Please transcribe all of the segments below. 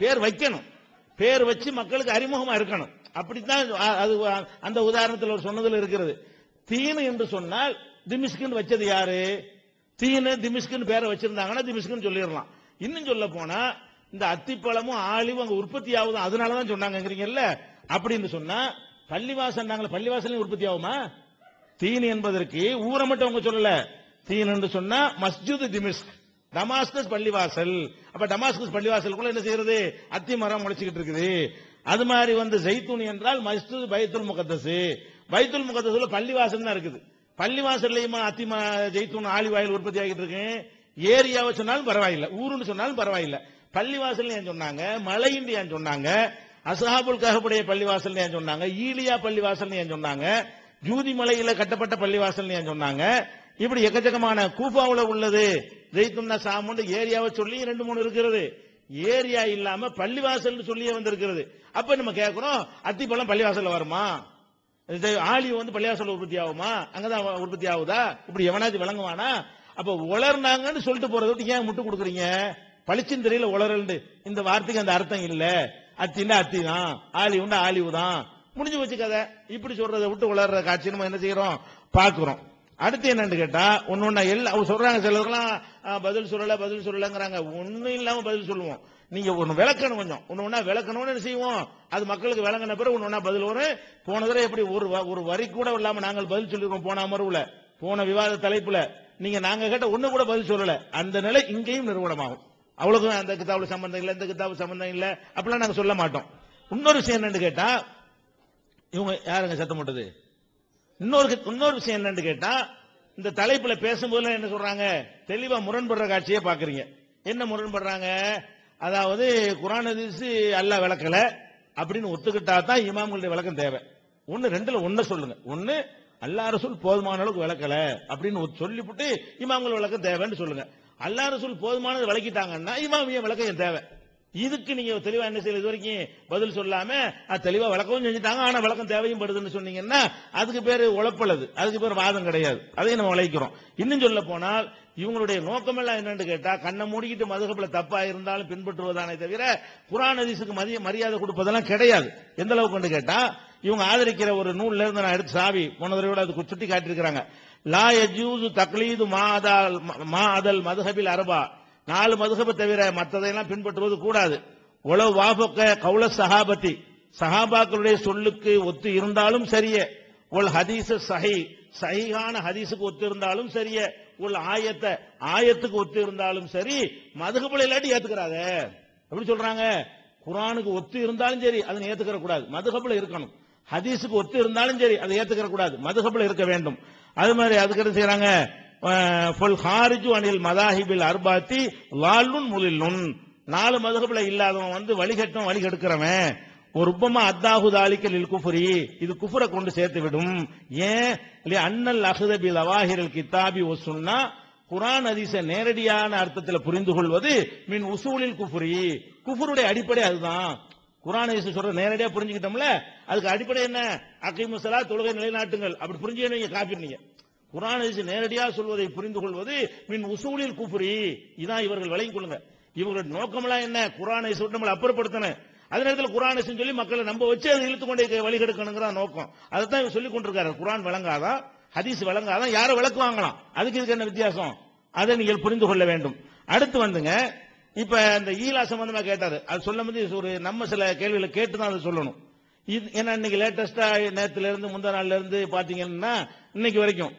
பேர் வைக்கணும். பேர் வச்சு மக்களுக்கு அறிமுகமா இருக்கணும். அப்படித்தான் அது அந்த உதாரணத்தில் ஒரு சொன்னதில் இருக்கிறது. தீனு என்று சொன்னால் திமிஷ்குன்னு வச்சது யாரு? தீனு திமிஷ்குன்னு பேரை வச்சிருந்தாங்கன்னா திமிஷ்குன்னு சொல்லிடலாம். இன்னும் சொல்ல போனா இந்த அத்திப்பழமும் ஆலிவும் அங்க உற்பத்தி ஆகுது அதனாலதான் சொன்னாங்கங்கிறீங்கல்ல? அப்படின்னு சொன்னா பள்ளிவாசல் நாங்களே பள்ளிவாசலையும் உற்பத்தி ஆகுமா? தீனு என்பதற்கு ஊரை மட்டும் அவங்க சொல்லல. தீன் என்று சொன்னா மஸ்ஜித் திமிஸ்க் டமாஸ்கஸ் பள்ளிவாசல். அப்ப டமாஸ்கஸ் பள்ளிவாசலுக்குள்ள என்ன செய்யறது? அத்தி மரம் முளைச்சுக்கிட்டு இருக்குது. அது மாதிரி வந்து ஜெய்தூன் என்றால் மஸ்து பைத்துல் முகத்தஸ் பைத்துல் முகத்தஸ்ல பள்ளிவாசல் தான் இருக்குது. பள்ளிவாசல்லையும் அத்தி ஜெய்தூன் ஆலிவாயில் உற்பத்தி ஆகிட்டு இருக்கு? ஏரியாவை சொன்னாலும் பரவாயில்லை. ஊருன்னு சொன்னாலும் பரவாயில்லை. பள்ளிவாசல் ஏன் சொன்னாங்க? மலையின்றி ஏன் சொன்னாங்க? அசஹாபுல் கஹபுடைய பள்ளிவாசல் ஏன் சொன்னாங்க? ஈலியா பள்ளிவாசல் ஏன் சொன்னாங்க? ஜூதி மலையில கட்டப்பட்ட பள்ளிவாசல் ஏன் சொன்னாங்க? இப்படி எக்கச்சக்கமான கூஃபாவுல உள்ளது. ஜெய்துன்னா சாமுண்டு ஏரியாவை சொல்லி ரெண்டு மூணு இருக்கிறது. ஏரியா இல்லாம பள்ளிவாசல் சொல்லியே வந்திருக்கிறது. அப்ப நம்ம கேட்கிறோம் அத்திப்பழம் பள்ளிவாசல்ல வருமா? இது வந்து பள்ளிவாசல் உற்பத்தி ஆகுமா? அங்கதான் உற்பத்தி ஆகுதா? இப்படி எவனாச்சும் விளங்குவானா? அப்ப உளர்னாங்கன்னு சொல்லிட்டு போறதை விட்டு ஏன் முட்டு கொடுக்குறீங்க? பளிச்சின் தெரியல உளரல்ண்டு இந்த வார்த்தைக்கு அந்த அர்த்தம் இல்ல. அத்தின்னா அத்தி தான் ஆலி ஆலிவு தான் முடிஞ்சு வச்சு கதை. இப்படி சொல்றதை விட்டு உளர்ற காட்சி நம்ம என்ன செய்யறோம்? பாக்குறோம் அடுத்து என்னன்னு கேட்டா ஒன்னு எல்லா அவங்க சொல்றாங்க சிலருக்கெல்லாம் பதில் சொல்லல பதில் சொல்லலங்கிறாங்க. ஒண்ணும் இல்லாம பதில் சொல்லுவோம். நீங்க ஒன்னு விளக்கணும் கொஞ்சம். ஒன்னு ஒண்ணா விளக்கணும்னு என்ன செய்வோம்? அது மக்களுக்கு விளங்கின பிறகு ஒன்னு ஒன்னா பதில் வரும். போன தடவை எப்படி ஒரு வ- ஒரு வரி கூட இல்லாம நாங்கள் பதில் சொல்லிருக்கோம் போன அமர்வுல. போன விவாத தலைப்புல. நீங்க நாங்க கேட்ட ஒண்ணு கூட பதில் சொல்லல. அந்த நிலை இங்கேயும் நிறுவனமாகும். அவ்வளவு அந்த கிதாபுல சம்பந்தம் இல்லை இந்த கிதாபு சம்பந்தம் இல்லை அப்படிலாம் நாங்க சொல்ல மாட்டோம். இன்னொரு விஷயம் என்னன்னு கேட்டா இவங்க யாருங்க சத்தம் போட்டது? இன்னொரு இன்னொரு விஷயம் என்னன்னு கேட்டா இந்த தலைப்புல பேசும்போது என்ன சொல்றாங்க? தெளிவா முரண்படுற காட்சியை பாக்குறீங்க. என்ன முரண்படுறாங்க? அதாவது குரான் ஹதீஸ் அல்லாஹ் விளக்கல அப்படின்னு ஒத்துக்கிட்டா தான் இமாம்களுடைய விளக்கம் தேவை. ஒன்னு ரெண்டுல ஒன்ன சொல்லுங்க. ஒன்னு அல்லா ரசூல் போதுமான அளவுக்கு விளக்கல அப்படின்னு சொல்லிவிட்டு இமாம்கள் விளக்கம் தேவைன்னு சொல்லுங்க. அல்லா ரசூல் போதுமானது விளக்கிட்டாங்கன்னா இமாமிய விளக்கம் தேவை? இதுக்கு நீங்க தெளிவா என்ன செய்யல? இது வரைக்கும் பதில் சொல்லாம அது தெளிவா விளக்கவும் செஞ்சுட்டாங்க. ஆனா விளக்கம் தேவையும் படுதுன்னு சொன்னீங்கன்னா அதுக்கு பேரு உழப்பலது. அதுக்கு பேர் வாதம் கிடையாது. அதையும் நம்ம உழைக்கிறோம் இன்னும் சொல்ல போனால் இவங்களுடைய நோக்கமெல்லாம் என்னன்னு கேட்டா கண்ணை மூடிக்கிட்டு மதுகப்புல தப்பா இருந்தாலும் பின்பற்றுவதானே தவிர குரான் அதிசுக்கு மதிய மரியாதை கொடுப்பதெல்லாம் கிடையாது. எந்த அளவுக்கு கேட்டா இவங்க ஆதரிக்கிற ஒரு நூல்ல இருந்து நான் எடுத்து சாவி போன தடவையோட அது சுட்டி காட்டியிருக்கிறாங்க. லா யஜூசு தக்லீது மாதல் மாதல் மா அதல் மதுஹபில் அரபா. நாலு மதுகபை தவிர மற்றதையெல்லாம் பின்பற்றுவது கூடாது. உளவு வாபக்க கவுல சஹாபத்தி சஹாபாக்களுடைய சொல்லுக்கு ஒத்து இருந்தாலும் சரியே. உள் ஹதீஸ் சஹி. சஹிகான ஹதீஸுக்கு ஒத்து இருந்தாலும் சரியே. உள் ஆயத்த ஆயத்துக்கு ஒத்து இருந்தாலும் சரி. மதுகபுல இல்லாட்டி ஏத்துக்கிறாத எப்படி சொல்றாங்க? குரானுக்கு ஒத்து இருந்தாலும் சரி அதை ஏத்துக்கிற கூடாது மதுகபுல இருக்கணும். ஹதீஸுக்கு ஒத்து இருந்தாலும் சரி அதை ஏத்துக்கிற கூடாது மதுகபுல இருக்க வேண்டும். அது மாதிரி அதுக்கு என்ன செய்யறாங்க? ஹாரிஜு அனில் மதாஹிபில் அர்பாத்தி லாலுன் முலில்லுன் நாலு மதுகபுல இல்லாதவன் வந்து வழிகட்டும் வழிகெடுக்கிறவன். ஒரு உப்பமா அத்தாஹு தாலிக்கல் குஃபுரி இது குஃபுரை கொண்டு சேர்த்து விடும். ஏன்? அண்ணல் அன்னல் லவாஹிரல் கித்தாபி ஒசுன்னா குரான் அதிச நேரடியான அர்த்தத்தில் புரிந்து கொள்வது மின் உசூலில் குஃபுரி. குஃபுருடைய அடிப்படை அதுதான். குரான் அதிச சொல்ற நேரடியா புரிஞ்சுக்கிட்டோம்ல? அதுக்கு அடிப்படை என்ன? அகைமுசலா தொழுகை நிலைநாட்டுங்கள். அப்படி புரிஞ்சு நீங்க காப்பிடுறீங்க குரான் நேரடியாக சொல்வதை புரிந்து கொள்வது மின் உசூலில் குஃபுரி. இதான் இவர்கள் விளங்கிக் கொள்ளுங்க. இவர்களுடைய நோக்கமெல்லாம் என்ன? குரானை சொல்லி நம்மளை அப்புறப்படுத்தணும். அதே நேரத்தில் குரான் சொல்லி மக்களை நம்ப வச்சு அதை இழுத்து கொண்டே வழிகெடுக்கணுங்கிற நோக்கம். அதை தான் இவர் சொல்லிக் கொண்டிருக்காரு. குரான் விளங்காதான் ஹதீஸ் விளங்காதான் யாரை விளக்குவாங்களாம் அதுக்கு இதுக்கு என்ன வித்தியாசம்? அதை நீங்கள் புரிந்து கொள்ள வேண்டும். அடுத்து வந்துங்க. இப்ப இந்த ஈலா சம்பந்தமா கேட்டாரு. அது சொல்லும் போது ஒரு நம்ம சில கேள்விகளை கேட்டு தான் அதை சொல்லணும். இது ஏன்னா இன்னைக்கு லேட்டஸ்டா நேரத்துல இருந்து முந்தா நாள்ல இருந்து பாத்தீங்கன்னா இன்னைக்கு வரைக்கும்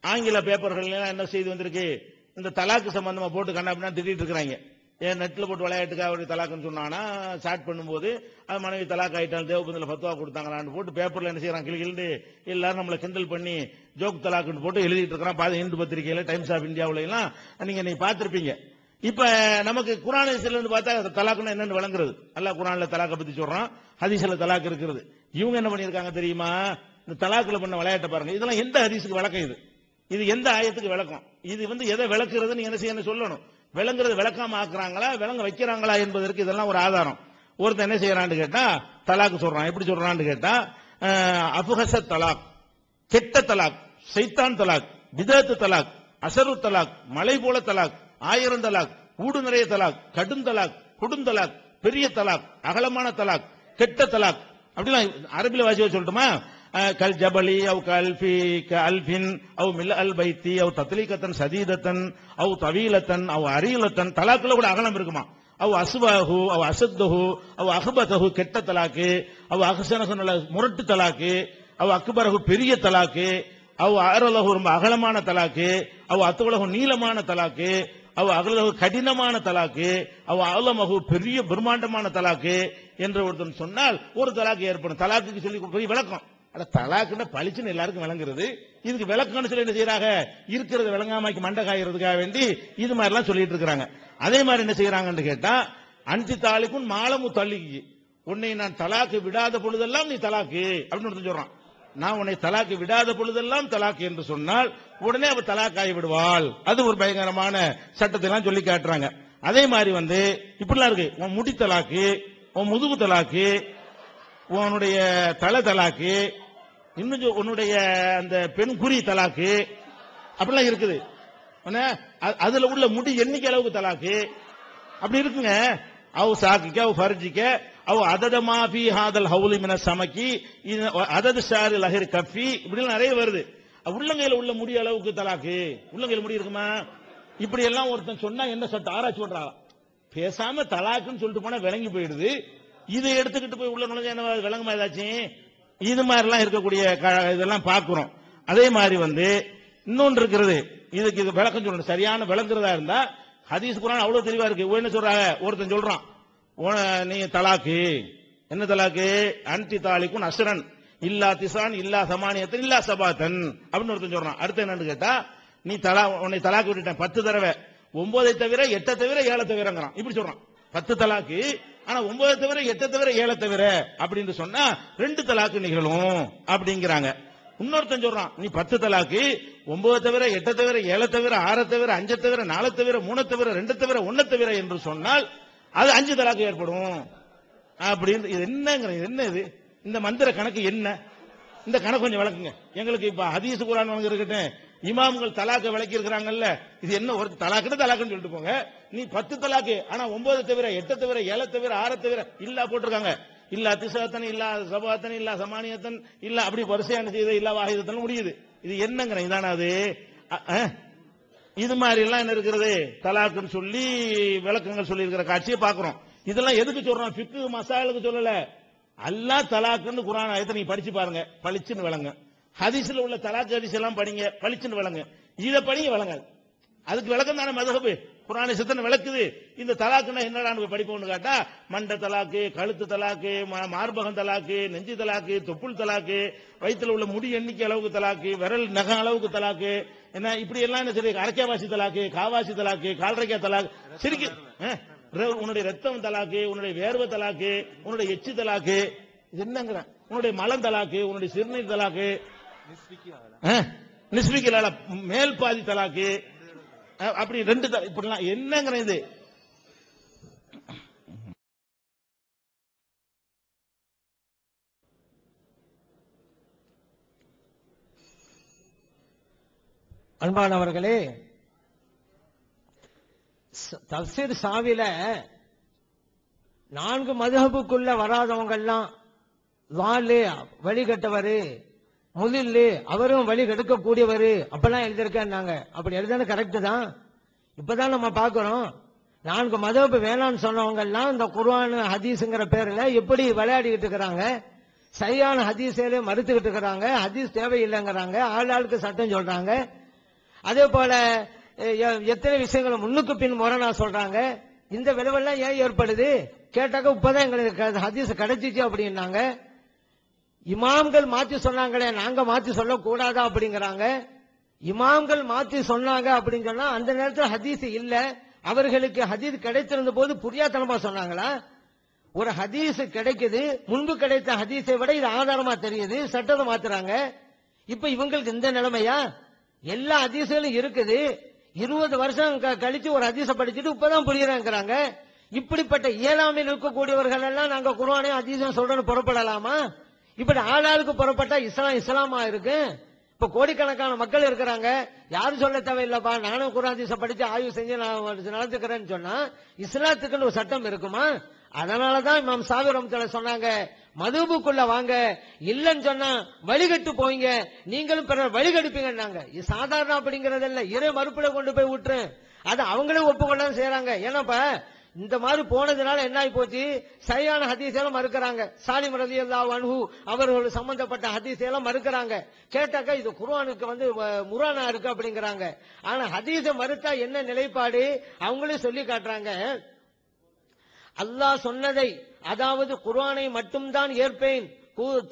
ஆங்கில பேப்பர்கள்லலாம் என்ன செய்து வந்திருக்கு? இந்த தலாக்கு சம்பந்தமா போட்டு கண்ணாப்பினா திட்டிட்டு இருக்கிறாங்க. ஏன் நெட்டில் போட்டு விளையாட்டுக்கு அவருடைய தலாக்குன்னு சொன்னானா ஸ்டார்ட் பண்ணும்போது அது மனைவி தலாக் ஆயிட்டால் தேவபந்தில் பத்துவா கொடுத்தாங்களான்னு போட்டு பேப்பரில் என்ன செய்யறான் கிளி கிளி எல்லாரும் நம்மளை கிண்டல் பண்ணி ஜோக் தலாக்குன்னு போட்டு எழுதிட்டு இருக்கிறான். பாதி இந்து பத்திரிகையில் டைம்ஸ் ஆஃப் இந்தியாவில எல்லாம் நீங்க நீங்க பார்த்துருப்பீங்க. இப்ப நமக்கு குரான் ஹதீஸ்ல இருந்து பார்த்தா தலாக்குன்னு என்னன்னு விளங்குறது. அல்லாஹ் குரான்ல தலாக்கை பத்தி சொல்றான் ஹதீஸ்ல தலாக் இருக்கிறது. இவங்க என்ன பண்ணியிருக்காங்க தெரியுமா? இந்த தலாக்குல பண்ண விளையாட்டை பாருங்க. இதெல்லாம் எந்த ஹதீஸுக்கு வழக்கம் இது? இது எந்த ஆயத்துக்கு விளக்கம்? இது வந்து எதை விளக்குறதுன்னு என்ன செய்யணும் சொல்லணும்? விளங்குறது விளக்காம ஆக்குறாங்களா? விளங்க வைக்கிறாங்களா என்பதற்கு இதெல்லாம் ஒரு ஆதாரம். ஒருத்தன் என்ன செய்யறான்னு கேட்டா தலாக்கு சொல்றான். எப்படி சொல்றான்னு கேட்டா அஹ், தலாக் கெட்ட தலாக் சைத்தான் தலாக் விதத்து தலாக் அசரு தலாக் மலை போல தலாக் ஆயிரம் தலாக் ஊடு நிறைய தலாக் கடும் தலாக் கொடுந்தலாக் பெரிய தலாக் அகலமான தலாக் கெட்ட தலாக். அப்படிலாம் அரபில வாசிக்க சொல்லட்டுமா? கல் ஜபலி அவு கல்பி அல்பின் அவு மில் அல் பைத்தி அவ் தத்லீகத்தன் சதீதத்தன் அவு தவீலத்தன் அவு அரீலத்தன் தலாக்குல கூட அகலம் இருக்குமா? அவு அசுபாஹு அவு அசத்துஹு அவு அஹ்பதஹு கெட்ட தலாக்கு அவு அஹ்சனஹு நல்ல முரட்டு தலாக்கு அவு அக்பரகு பெரிய தலாக்கு அவு அரலஹு ரொம்ப அகலமான தலாக்கு அவு அத்துவலகு நீளமான தலாக்கு அவு அகலகு கடினமான தலாக்கு அவு அலமகு பெரிய பிரம்மாண்டமான தலாக்கு என்று ஒருத்தன் சொன்னால் ஒரு தலாக்கு ஏற்படும். தலாக்குக்கு சொல்லி விளக்கம். அட தலாக்குன்னா பளிச்சுன்னு எல்லாருக்கும் விளங்குறது. இதுக்கு விளக்கம்னு சொல்லி என்ன செய்யறாங்க இருக்கிறத விளங்காமைக்கு மண்டை காயறதுக்காக வேண்டி இது மாதிரிலாம் சொல்லிட்டு இருக்கிறாங்க. அதே மாதிரி என்ன செய்யறாங்கன்னு கேட்டா அஞ்சு தாலிக்கும் மாலமு தள்ளிக்கு. உன்னை நான் தலாக்கு விடாத பொழுதெல்லாம் நீ தலாக்கு அப்படின்னு ஒருத்தன் சொல்றான். நான் உன்னை தலாக்கு விடாத பொழுதெல்லாம் தலாக்கு என்று சொன்னால் உடனே அவ தலாக்காய் விடுவாள். அது ஒரு பயங்கரமான சட்டத்தை எல்லாம் சொல்லி காட்டுறாங்க. அதே மாதிரி வந்து இப்படிலாம் இருக்கு. உன் முடி தலாக்கு உன் முதுகு தலாக்கு உன்னுடைய தலை தலாக்கு இன்னும் உன்னுடைய அந்த பெண் குறி தலாக்கு அப்படிலாம் இருக்குது. அதுல உள்ள முடி எண்ணிக்கை அளவுக்கு தலாக்கு? அப்படி இருக்குங்க. அவ சாக்கிக்க அவ ஃபர்ஜிக்க அவ அதத மாஃபி ஹாதல் ஹவுலி மின சமக்கி இது அதது ஷாரு லஹர் கஃபி இப்படிலாம் நிறைய வருது. உள்ளங்கையில உள்ள முடி அளவுக்கு தலாக்கு. உள்ளங்கையில முடி இருக்குமா? இப்படி எல்லாம் ஒருத்தன் சொன்னா என்ன சட்ட ஆராய்ச்சி பண்றாங்க பேசாம தலாக்குன்னு சொல்லிட்டு போனா விளங்கி போயிடுது. இதை எடுத்துக்கிட்டு போய் உள்ள நுழைஞ்ச என்ன விளங்குமா ஏதாச்சும்? இது மாதிரிலாம் இருக்கக்கூடிய க- இதெல்லாம் பார்க்கிறோம். அதே மாதிரி வந்து இன்னொன்று இருக்கிறது. இதுக்கு இது விளக்கம் சொல்லணும். சரியான விளங்குறதா இருந்தா ஹதீஸ் குரான் அவ்வளவு தெளிவா இருக்கு. என்ன சொல்றாங்க? ஒருத்தன் சொல்றான். நீ தலாக்கு. என்ன தலாக்கு? அன்டி தாலிக்கும் அசுரன் இல்லா திசான் இல்லா சமானியத்தன் இல்லா சபாத்தன். அப்படின்னு ஒருத்தன் சொல்றான். அடுத்து என்னன்னு கேட்டா நீ தலா உன்னை தலாக்கு விட்டுட்டேன். பத்து தடவை. ஒன்பதை தவிர எட்டை தவிர ஏழை தவிரங்கிறான். இப்படி சொல்றான். பத்து தலாக்கு ஆனா ஒன்பது தவிர எட்டை தவிர ஏழை தவிர அப்படின்னு சொன்னா ரெண்டு தலாக்கு நிகழும் அப்படிங்கிறாங்க. இன்னொருத்தன் சொல்றான் நீ பத்து தலாக்கு ஒன்பது தவிர எட்டை தவிர ஏழை தவிர ஆற தவிர அஞ்சை தவிர நாலு தவிர மூணு தவிர ரெண்டு தவிர ஒன்னு தவிர என்று சொன்னால் அது அஞ்சு தலாக்கு ஏற்படும். அப்படின்னு இது என்னங்கிற என்ன இது? இந்த மந்திர கணக்கு என்ன? இந்த கணக்கு கொஞ்சம் விளக்குங்க. எங்களுக்கு இப்ப ஹதீஸ் குரான் வாங்க இருக்கட்டும் இமாம்கள் தலாக்க விளக்கி இருக்கிறாங்கல்ல இது என்ன ஒரு தலாக்குன்னு தலாக்குன்னு சொல்லிட்டு போங்க. நீ பத்து தலாக்கு ஆனா ஒன்பது தவிர எட்டு தவிர ஏழை தவிர ஆறை தவிர இல்லா போட்டிருக்காங்க. இல்ல திசாத்தன் இல்ல சபாத்தன் இல்ல சமானியத்தன் இல்ல அப்படி வரிசையான என்ன இல்ல வாகிதத்தன் முடியுது. இது என்னங்கிற இதான அது? இது மாதிரி எல்லாம் என்ன இருக்கிறது? தலாக்குன்னு சொல்லி விளக்கங்கள் சொல்லி இருக்கிற காட்சியை பாக்குறோம் இதெல்லாம் எதுக்கு சொல்றோம்? ஃபிக்கு மசாலுக்கு சொல்லல. அல்லாஹ் தலாக்குன்னு குரான் ஆயத்தை நீங்க படிச்சு பாருங்க. பளிச்சுன்னு விளங்க ஹதீஸ்ல உள்ள தலாக் ஹதீஸ் எல்லாம் படிங்க பளிச்சுன்னு விளங்க. இதை படிங்க விளங்காது. அதுக்கு விளக்கம் தானே மதகபு குரானை சித்தனை விளக்குது. இந்த தலாக்குன்னா என்னடா நம்ம படிப்போம்னு கேட்டா மண்ட தலாக்கு கழுத்து தலாக்கு மா- மார்பகம் தலாக்கு நெஞ்சு தலாக்கு தொப்புள் தலாக்கு வயிற்றுல உள்ள முடி எண்ணிக்கை அளவுக்கு தலாக்கு விரல் நகம் அளவுக்கு தலாக்கு என்ன இப்படி எல்லாம் என்ன சரி அரைக்காவாசி தலாக்கு காவாசி தலாக்கு கால்ரைக்கா தலாக்கு. சிரிக்கு உன்னுடைய ரத்தம் தலாக்கு உன்னுடைய வேர்வை தலாக்கு உன்னுடைய எச்சு தலாக்கு இது என்னங்கிற உன்னுடைய மலம் தலாக்கு உன்னுடைய சிறுநீர் தலாக்கு நிஸ்பிக்கலால மேல் பாதி தலாக்கு. அப்படி ரெண்டு தலா- இப்படிலாம் என்னங்கிற இது? அன்பானவர்களே தப்சீர் சாவில நான்கு மதுஹபுக்குள்ள வராதவங்க எல்லாம் வாலு வழிகட்டவரு. முதில்லு அவரும் வழி கெடுக்கக்கூடியவரு. அப்பெல்லாம் எழுதியிருக்காங்க அப்படி எழுதுறது கரெக்டு தான். இப்பதான் நம்ம பார்க்கிறோம். நான்கு மதப்பு வேணாம்னு சொன்னவங்க எல்லாம் இந்த குர்ஆன் ஹதீஸ்ங்கிற பேர்ல எப்படி விளையாடிக்கிட்டு இருக்கிறாங்க? சரியான ஹதீஸையில மறுத்துக்கிட்டு இருக்கிறாங்க. ஹதீஸ் தேவையில்லைங்கிறாங்க. ஆள் ஆளுக்கு சட்டம் சொல்றாங்க. அதே போல எத்தனை விஷயங்களை முன்னுக்கு பின் முரணா சொல்றாங்க. இந்த விளைவெல்லாம் ஏன் ஏற்படுது? கேட்டாக்க இப்பதான் எங்களுக்கு க- ஹதீஸ் கிடைச்சிச்சு அப்படின்னாங்க. இமாம்கள் மாத்தி சொன்னாங்களே நாங்க மாத்தி சொல்லக்கூடாதா அப்படிங்கிறாங்க. இமாம்கள் மாத்தி சொன்னாங்க அப்படின்னு சொன்னா அந்த நேரத்தில் ஹதீஸ் இல்ல. அவர்களுக்கு ஹதீஸ் கிடைத்திருந்த போது புரியாத்தனமா சொன்னாங்களா? ஒரு ஹதீஸ் கிடைக்குது முன்பு கிடைத்த ஹதீஸை விட இது ஆதாரமா தெரியுது சட்டத்தை மாத்துறாங்க. இப்ப இவங்களுக்கு இந்த நிலைமையா? எல்லா ஹதீஸ்களும் இருக்குது. இருபது வருஷம் க- கழிச்சு ஒரு ஹதீஸை படிச்சுட்டு இப்பதான் புரியுறாங்கிறாங்க. இப்படிப்பட்ட இயலாமையில் இருக்கக்கூடியவர்கள் எல்லாம் நாங்க குர்ஆனையும் அதிசயம் சொல்றோம்னு புறப்படலாமா? இப்படி ஆளாளுக்கு புறப்பட்டா இஸ்லாம் இஸ்லாமா இருக்கு? இப்ப கோடிக்கணக்கான மக்கள் இருக்கிறாங்க. யாரும் சொல்ல தேவையில்லப்பா? நானும் குரான் படிச்சு ஆய்வு செஞ்சு நான் நடந்துக்கிறேன்னு சொன்னா இஸ்லாத்துக்குன்னு ஒரு சட்டம் இருக்குமா? அதனாலதான் இமாம் சாவி ரஹ்மத்துல்லாஹி சொன்னாங்க மதுபுக்குள்ள வாங்க இல்லன்னு சொன்னா வழிகட்டு போய்ங்க நீங்களும் பிறர் வழிகெடுப்பீங்கன்னாங்க. இது சாதாரண அப்படிங்கறது இல்ல இறை மறுப்புல கொண்டு போய் விட்டுரு அது அவங்களே ஒப்புக்கொள்ள செய்யறாங்க ஏன்னாப்ப இந்த மாதிரி போனதுனால என்ன ஆகி போச்சு சரியான ஹதீஸ் எல்லாம் மறுக்கிறாங்க. சாலிம் ரதி அல்லா அன்ஹு அவர்கள் சம்பந்தப்பட்ட ஹதீஸ் எல்லாம் மறுக்கிறாங்க. கேட்டாக்கா இது குர்ஆனுக்கு வந்து முரானா இருக்கு அப்படிங்கிறாங்க. ஆனா ஹதீஸை மறுத்தா என்ன நிலைப்பாடு? அவங்களே சொல்லி காட்டுறாங்க. அல்லாஹ் சொன்னதை அதாவது குர்ஆனை மட்டும்தான் ஏற்பேன்.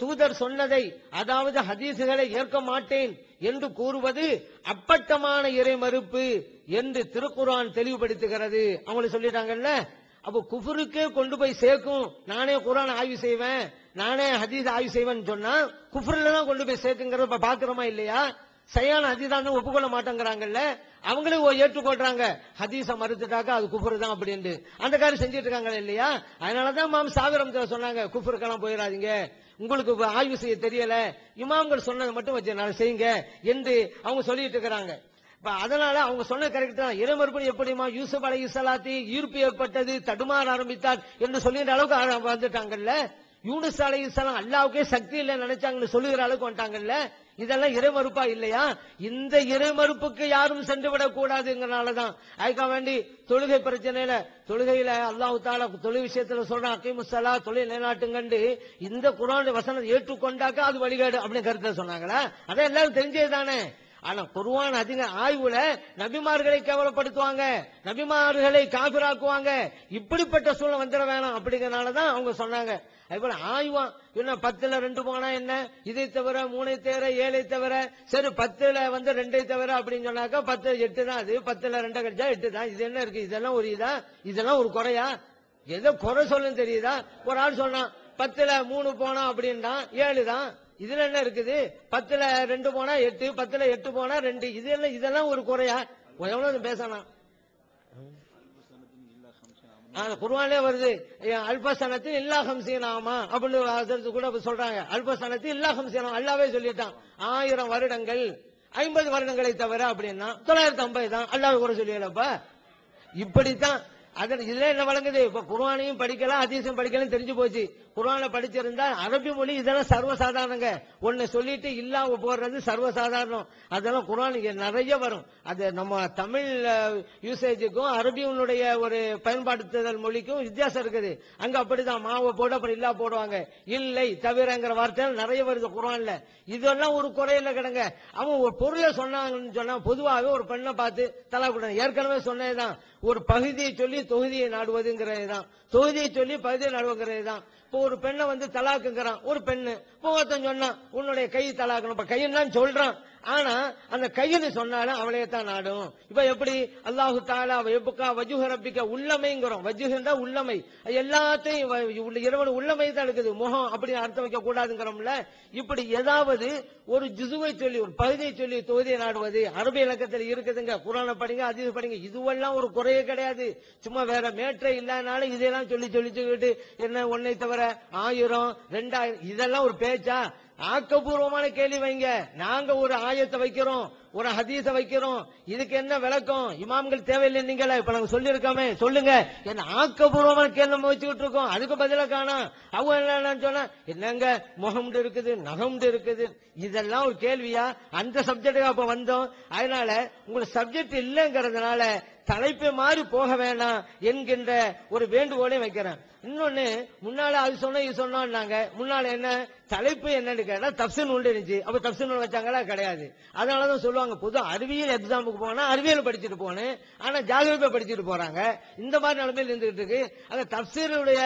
தூதர் சொன்னதை அதாவது ஹதீசுகளை ஏற்க மாட்டேன். என்று கூறுவது அப்பட்டமான இறை மறுப்பு என்று திருக்குறான் தெளிவுபடுத்துகிறது. அவங்களை சொல்லிட்டாங்கல்ல? அப்போ குஃபருக்கே கொண்டு போய் சேர்க்கும். நானே குரான் ஆய்வு செய்வேன். நானே ஹதீஸ் ஆய்வு செய்வேன்னு சொன்னா குஃபர்ல தான் கொண்டு போய் சேர்க்குங்கிறத பாக்குறோமா இல்லையா? சரியான ஹதீதான்னு ஒப்புக்கொள்ள மாட்டேங்கிறாங்கல்ல? அவங்களே ஓ- ஏற்றுக்கொள்றாங்க. ஹதீஸ மறுத்துட்டாக்கா அது குஃபர் தான் அப்படின்னு அந்த காரியம் செஞ்சுட்டு இருக்காங்க இல்லையா? அதனாலதான் மாம் சாகரம் சொன்னாங்க குஃபருக்கெல்லாம் போயிடாதீங்க. உங்களுக்கு ஆய்வு செய்ய தெரியல. இமாம்கள் சொன்னதை மட்டும் வச்சு நான் செய்யுங்க என்று அவங்க சொல்லிட்டு இருக்கிறாங்க. இப்ப அதனால அவங்க சொன்ன கரெக்ட் தான். இறைமறுபடி எப்படிமா யூசுப் அலை சலாத்தி ஈர்ப்பு ஏற்பட்டது தடுமாற ஆரம்பித்தார் என்று சொல்லுகிற அளவுக்கு வந்துட்டாங்கல்ல? யூனிஸ் அலை அல்லாவுக்கே சக்தி இல்லை நினைச்சாங்கன்னு சொல்லுகிற அளவுக்கு வந்துட்டாங்கல்ல? இதெல்லாம் இறைமறுப்பா இல்லையா? இந்த இறைமறுப்புக்கு யாரும் சென்று விடக் கூடாதுங்கிறனாலதான் அதுக்காக வேண்டி தொழுகை பிரச்சனையில தொழுகையில அல்லாஹ் தாலா தொழில் விஷயத்துல சொல்ற அக்கிமுசலா தொழில் நிலைநாட்டுங்கண்டு இந்த குரான் வசனம் ஏற்றுக்கொண்டாக்கா அது வழிகாடு அப்படின்னு கருத்தை சொன்னாங்களா? அதான் எல்லாரும் தெரிஞ்சது தானே ஆனா குருவான் அதிக ஆய்வுல நபிமார்களை கேவலப்படுத்துவாங்க. நபிமார்களை காபிராக்குவாங்க. இப்படிப்பட்ட சூழ்நிலை வந்துட வேணாம் அப்படிங்கறனாலதான் அவங்க சொன்னாங்க. அது போல ஆய்வா என்ன பத்துல ரெண்டு போனா என்ன? இதை தவிர மூணை தவிர ஏழை தவிர சரி பத்துல வந்து ரெண்டை தவிர அப்படின்னு சொன்னாக்கா பத்து எட்டு தான் அது. பத்துல ரெண்டை கழிச்சா எட்டு தான். இது என்ன இருக்கு? இதெல்லாம் ஒரு இதா? இதெல்லாம் ஒரு குறையா? ஏதோ குறை சொல்லுன்னு தெரியுதா? ஒரு ஆள் சொன்னான் பத்துல மூணு போனா அப்படின்னா ஏழு தான். இதுல என்ன இருக்குது? பத்துல ரெண்டு போனா எட்டு பத்துல எட்டு போனா ரெண்டு. இது இதெல்லாம் ஒரு குறையா? எவ்வளவு பேசலாம் குருவானே வருது. அல்பசனத்தில் இல்லா ஹம்சீனாமா? அப்படின்னு கூட சொல்றாங்க. அல்பசனத்தில் இல்லா ஹம்சீன் அல்லாவே சொல்லிட்டான். ஆயிரம் வருடங்கள் ஐம்பது வருடங்களை தவிர அப்படின்னா தொள்ளாயிரத்தி ஐம்பது தான். அல்லாவே கூட சொல்லியலப்பா இப்படித்தான் அதன் இதுல என்ன வழங்குது? இப்ப குர்வானையும் படிக்கலாம் அதிசயம் படிக்கலாம் தெரிஞ்சு போச்சு. குர்ஆனை படிச்சிருந்தா அரபி மொழி இதெல்லாம் சர்வசாதாரணங்க. ஒன்னு சொல்லிட்டு இல்லாம போடுறது சர்வசாதாரணம். அதெல்லாம் குர்வான் நிறைய வரும். அது நம்ம தமிழ் யூசேஜுக்கும் அரபியனுடைய ஒரு பயன்பாடுத்துதல் மொழிக்கும் வித்தியாசம் இருக்குது. அங்க அப்படிதான். மாவை போட அப்புறம் இல்லா போடுவாங்க. இல்லை தவிரங்கிற வார்த்தை நிறைய வருது குர்வான்ல இதெல்லாம் ஒரு குறையில கிடங்க. அவன் ஒரு பொருளை சொன்னாங்கன்னு சொன்னா பொதுவாகவே ஒரு பெண்ணை பார்த்து தலா கொடுங்க. ஏற்கனவே சொன்னதுதான். ஒரு பகுதியை சொல்லி தொகுதியை நாடுவதுங்கிறது தான் தொகுதியை சொல்லி பகுதியை நாடுவங்கிறது தான் இப்போ ஒரு பெண்ணை வந்து தலாக்குங்கிறான். ஒரு பெண்ணு இப்போ ஒருத்தன் சொன்னான் உன்னுடைய கை தலாக்கணும் இப்போ கையன்னு சொல்றான். ஆனா அந்த கையது சொன்னாலும் அவளையே தான் நாடும். இப்ப எப்படி? அல்லாஹு தாலா எப்புக்கா வஜுக ரப்பிக்க உள்ளமைங்கிறோம். வஜுஹா உள்ளமை. எல்லாத்தையும் வ- இறைவன் உள்ளமை தான் இருக்குது. முகம் அப்படி அர்த்தம் வைக்க கூடாதுங்கிறோம்ல இப்படி ஏதாவது ஒரு ஜிசுவை சொல்லி ஒரு பகுதியை சொல்லி தொகுதியை நாடுவது அரபி இலக்கத்தில் இருக்குதுங்க. குரானை படிங்க அதிக படிங்க. இதுவெல்லாம் ஒரு குறையே கிடையாது. சும்மா வேற மேற்றை இல்லாதனால இதெல்லாம் சொல்லி சொல்லி சொல்லிட்டு என்ன ஒன்னை தவிர ஆயிரம் ரெண்டாயிரம் இதெல்லாம் ஒரு பேச்சா? ஆக்கப்பூர்வமான கேள்வி வைங்க. நாங்க ஒரு ஆயத்தை வைக்கிறோம் ஒரு ஹதீச வைக்கிறோம். இதுக்கு என்ன விளக்கம்? இமாம்கள் தேவையில்லை நீங்களே. இப்ப நாங்க சொல்லியிருக்கோமே. சொல்லுங்க. என்ன ஆக்கப்பூர்வமான கேள்வி நம்ம வச்சுக்கிட்டு இருக்கோம். அதுக்கு பதிலா காணா. அவங்க என்னன்னு சொன்னா என்னங்க முகம்டு இருக்குது நகம்டு இருக்குது. இதெல்லாம் ஒரு கேள்வியா? அந்த சப்ஜெக்டுக்கு அப்ப வந்தோம். அதனால உங்களுக்கு சப்ஜெக்ட் இல்லைங்கிறதுனால தலைப்பு மாறி போக வேணாம் என்கின்ற ஒரு வேண்டுகோளையும் வைக்கிறேன். இன்னொன்னு முன்னால அது சொன்ன இது சொன்னாங்க முன்னால என்ன? தலைப்பு என்னன்னு கேட்டா தப்சன் உண்டு இருந்துச்சு. அப்ப தப்சன் வச்சாங்களா? கிடையாது. அதனாலதான் சொல்லுவாங்க பொது அறிவியல் எக்ஸாமுக்கு போனா அறிவியல் படிச்சுட்டு போனேன். ஆனா ஜாகிரதை படிச்சுட்டு போறாங்க. இந்த மாதிரி நிலைமையில் இருந்துகிட்டு இருக்கு. அந்த தப்சீருடைய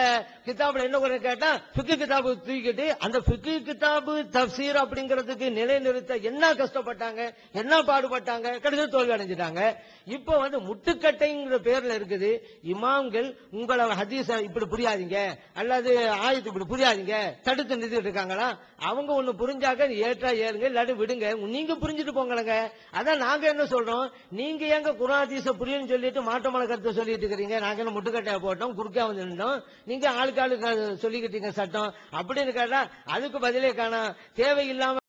கிதாபுல என்ன குறை கேட்டா பிக்கு கிதாபு தூக்கிட்டு அந்த பிக்கு கிதாபு தப்சீர் அப்படிங்கிறதுக்கு நிலைநிறுத்த என்ன கஷ்டப்பட்டாங்க? என்ன பாடுபட்டாங்க? கடைசி தோல்வி அடைஞ்சிட்டாங்க. இப்போ வந்து முட்டுக்கட்டைங்கிற பேர்ல இருக்குது. இமாம்கள் உங்களை ஹதீஸ் இப்படி புரியாதீங்க அல்லது ஆயத்து இப்படி புரியாதீங்க. தடுத்து நிறுத்திட்டு இருக்காங்களா? அவங்க ஒண்ணு புரிஞ்சாக்க ஏற்றா ஏறுங்க இல்லாட்டி விடுங்க. நீங்க புரிஞ்சுட்டு போங்களேங்க. அதான் நாங்க என்ன சொல்றோம்? நீங்க எங்க குராதீச புரியும் சொல்லிட்டு மாற்றமான கருத்தை சொல்லிட்டு இருக்கிறீங்க? நாங்க என்ன முட்டுக்கட்டையை போட்டோம் குறுக்கா வந்து நின்றோம். நீங்க ஆளுக்கு ஆளுக்கு சொல்லிக்கிட்டீங்க சட்டம். அப்படின்னு கேட்டா அதுக்கு பதிலே காணா தேவையில்லாம